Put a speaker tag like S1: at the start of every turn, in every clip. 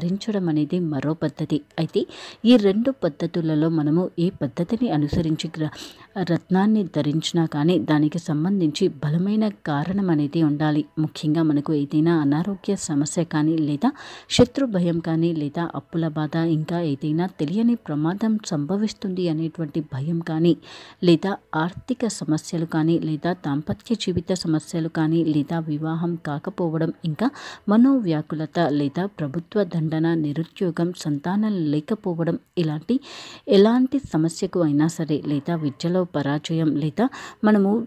S1: ధరించడం అనేది మరో పద్ధతి. అయితే ఈ రెండు పద్ధతులలో మనము ఏ పద్ధతిని అనుసరించి గ్ర రత్నాన్ని ధరించినా కానీ దానికి సంబంధించి బలమైన కారణం అనేది ఉండాలి. ముఖ్యంగా మనకు ఏదైనా అనారోగ్య సమస్య కానీ లేదా శత్రు భయం కానీ లేదా అప్పుల బాధ ఇంకా ఏదైనా తెలియని ప్రమాదం సంభవిస్తుంది అనేటువంటి భయం కానీ లేదా ఆర్థిక సమస్యలు కానీ లేదా దాంపత్య జీవిత సమస్యలు కానీ లేదా వివాహం కాకపోవడం ఇంకా మనోవ్యాకులత లేదా ప్రభుత్వ దండన నిరుద్యోగం సంతానం లేకపోవడం ఇలాంటి ఎలాంటి సమస్యకు అయినా సరే లేదా విద్యలో పరాజయం లేదా మనము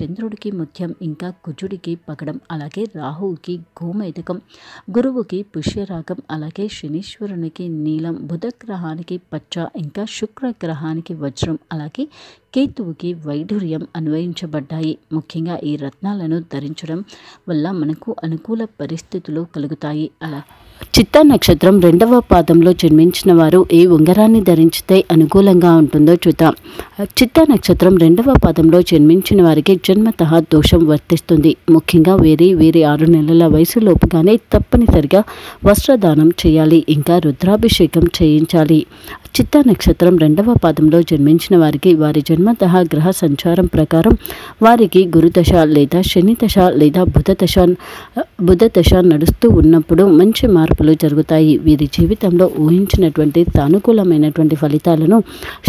S1: చంద్రుడికి ముత్యం ఇంకా కుజుడికి పగడం అలాగే రాహువుకి గోమేదకం గురువుకి పుష్యరాగం అలాగే శనీశ్వరునికి నీలం బుధ గ్రహానికి పచ్చ ఇంకా శుక్ర గ్రహానికి వజ్రం అలాగే కేతువుకి వైఢూర్యం అన్వయించబడ్డాయి. ముఖ్యంగా ఈ రత్నాలను ధరించడం వల్ల మనకు అనుకూల పరిస్థితులు కలుగుతాయి. అలా చిత్తా నక్షత్రం రెండవ పాదంలో జన్మించిన వారు ఏ ఉంగరాన్ని ధరించితే అనుకూలంగా ఉంటుందో చూద్దాం. చిత్తా నక్షత్రం రెండవ పాదంలో జన్మించిన వారికి జన్మతః దోషం వర్తిస్తుంది. ముఖ్యంగా వేరే వేరే ఆరు నెలల వయసులోపుగానే తప్పనిసరిగా వస్త్రదానం చేయాలి ఇంకా రుద్రాభిషేకం చేయించాలి. చిత్తా నక్షత్రం రెండవ పాదంలో జన్మించిన వారికి వారి జన్మతః గ్రహ సంచారం ప్రకారం వారికి గురుదశ లేదా శనిదశ లేదా బుధదశ దశ దశ నడుస్తూ ఉన్నప్పుడు మంచి మార్పులు జరుగుతాయి. వీరి జీవితంలో ఊహించినటువంటి సానుకూలమైనటువంటి ఫలితాలను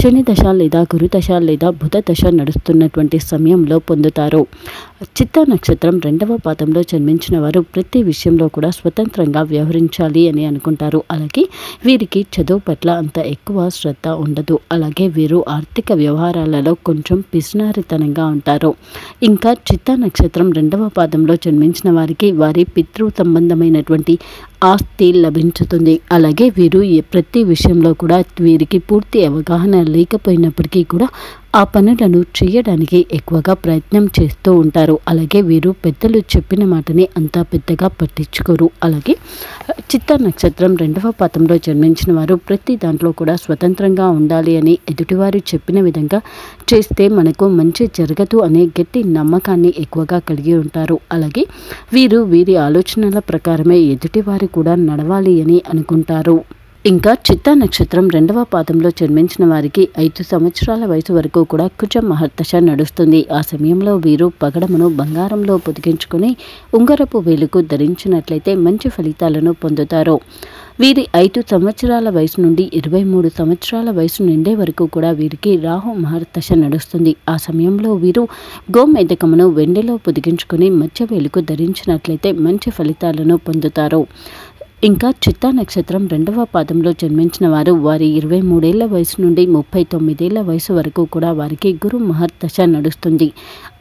S1: శని దశ లేదా గురు దశ లేదా బుధ దశ నడుస్తున్నటువంటి సమయంలో పొందుతారు. చిత్తా నక్షత్రం రెండవ పాదంలో జన్మించిన వారు ప్రతి విషయంలో కూడా స్వతంత్రంగా వ్యవహరించాలి అని అనుకుంటారు. అలాగే వీరికి చదువు పట్ల అంత ఎక్కువ శ్రద్ధ ఉండదు. అలాగే వీరు ఆర్థిక వ్యవహారాలలో కొంచెం పిసినారితనంగా ఉంటారు. ఇంకా చిత్తా నక్షత్రం రెండవ పాదంలో జన్మించిన వారికి వారి పితృ సంబంధమైనటువంటి ఆస్తి లభించుతుంది. అలాగే వీరు ప్రతి విషయంలో కూడా వీరికి పూర్తి అవగాహన లేకపోయినప్పటికీ కూడా ఆ పనులను చేయడానికి ఎక్కువగా ప్రయత్నం చేస్తూ ఉంటారు. అలాగే వీరు పెద్దలు చెప్పిన మాటని అంత పెద్దగా పట్టించుకోరు. అలాగే చిత్త నక్షత్రం రెండవ పాతంలో జన్మించిన వారు ప్రతి దాంట్లో కూడా స్వతంత్రంగా ఉండాలి అని ఎదుటివారు చెప్పిన విధంగా చేస్తే మనకు మంచి జరగదు అనే గట్టి నమ్మకాన్ని ఎక్కువగా కలిగి ఉంటారు. అలాగే వీరు వీరి ఆలోచనల ప్రకారమే ఎదుటివారు కూడా నడవాలి అని అనుకుంటారు. ఇంకా చిత్తా నక్షత్రం రెండవ పాదంలో జన్మించిన వారికి ఐదు సంవత్సరాల వయసు వరకు కూడా కుజ మహర్దశ నడుస్తుంది. ఆ సమయంలో వీరు పగడమును బంగారంలో పొదిగించుకొని ఉంగరపు వేలుకు ధరించినట్లయితే మంచి ఫలితాలను పొందుతారు. వీరి ఐదు సంవత్సరాల వయసు నుండి ఇరవై మూడు సంవత్సరాల వయసు నిండే వరకు కూడా వీరికి రాహు మహర్దశ నడుస్తుంది. ఆ సమయంలో వీరు గోమేధకమును వెండిలో పొదిగించుకొని మధ్య వేలుకు ధరించినట్లయితే మంచి ఫలితాలను పొందుతారు. ఇంకా చిత్తా నక్షత్రం రెండవ పాదంలో జన్మించిన వారు వారి ఇరవై మూడేళ్ళ వయసు నుండి ముప్పై తొమ్మిదేళ్ళ వయసు వరకు కూడా వారికి గురు మహర్దశ నడుస్తుంది.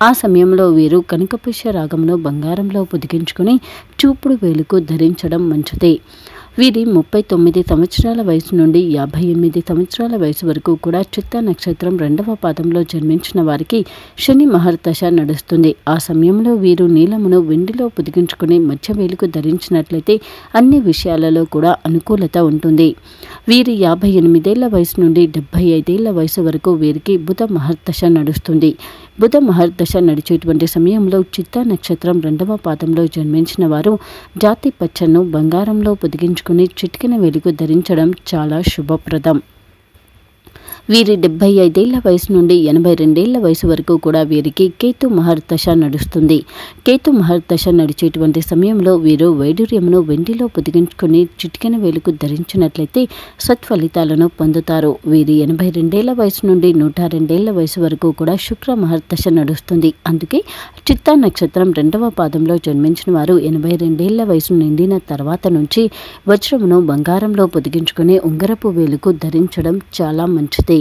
S1: ఆ సమయంలో వీరు కనకపుష్య రాగమును బంగారంలో పొదిగించుకొని చూపుడు వేలుకు ధరించడం మంచిదే. వీరి ముప్పై తొమ్మిది సంవత్సరాల వయసు నుండి యాభై ఎనిమిది సంవత్సరాల వయసు వరకు కూడా చిత్తా నక్షత్రం రెండవ పాదంలో జన్మించిన వారికి శని మహర్దశ నడుస్తుంది. ఆ సమయంలో వీరు నీలమును వెండిలో పొదిగించుకుని మధ్య వేలుకు ధరించినట్లయితే అన్ని విషయాలలో కూడా అనుకూలత ఉంటుంది. వీరి యాభై ఎనిమిదేళ్ళ వయసు నుండి డెబ్బై ఐదేళ్ళ వయసు వరకు వీరికి బుధ మహర్దశ నడుస్తుంది. బుధ మహర్దశ నడిచేటువంటి సమయంలో చిత్త నక్షత్రం రెండవ పాదంలో జన్మించిన వారు జాతి పచ్చను బంగారంలో పొదిగించుకుని చిటికిన వెలుగు ధరించడం చాలా శుభప్రదం. వీరి డెబ్బై ఐదేళ్ళ వయసు నుండి ఎనభై రెండేళ్ళ వయసు వరకు కూడా వీరికి కేతు మహర్దశ నడుస్తుంది. కేతు మహర్దశ నడిచేటువంటి సమయంలో వీరు వైడూర్యమును వెండిలో పొదిగించుకొని చిటికెన వేలుకు ధరించినట్లయితే సత్ఫలితాలను పొందుతారు. వీరి ఎనభై రెండేళ్ళ వయసు నుండి నూట రెండేళ్ళ వయసు వరకు కూడా శుక్ర మహర్దశ నడుస్తుంది. అందుకే చిత్తా నక్షత్రం రెండవ పాదంలో జన్మించిన వారు ఎనభై రెండేళ్ళ వయసు నిండిన తర్వాత నుంచి వజ్రమును బంగారంలో పొదిగించుకుని ఉంగరపు వేలుకు ధరించడం చాలా మంచిది.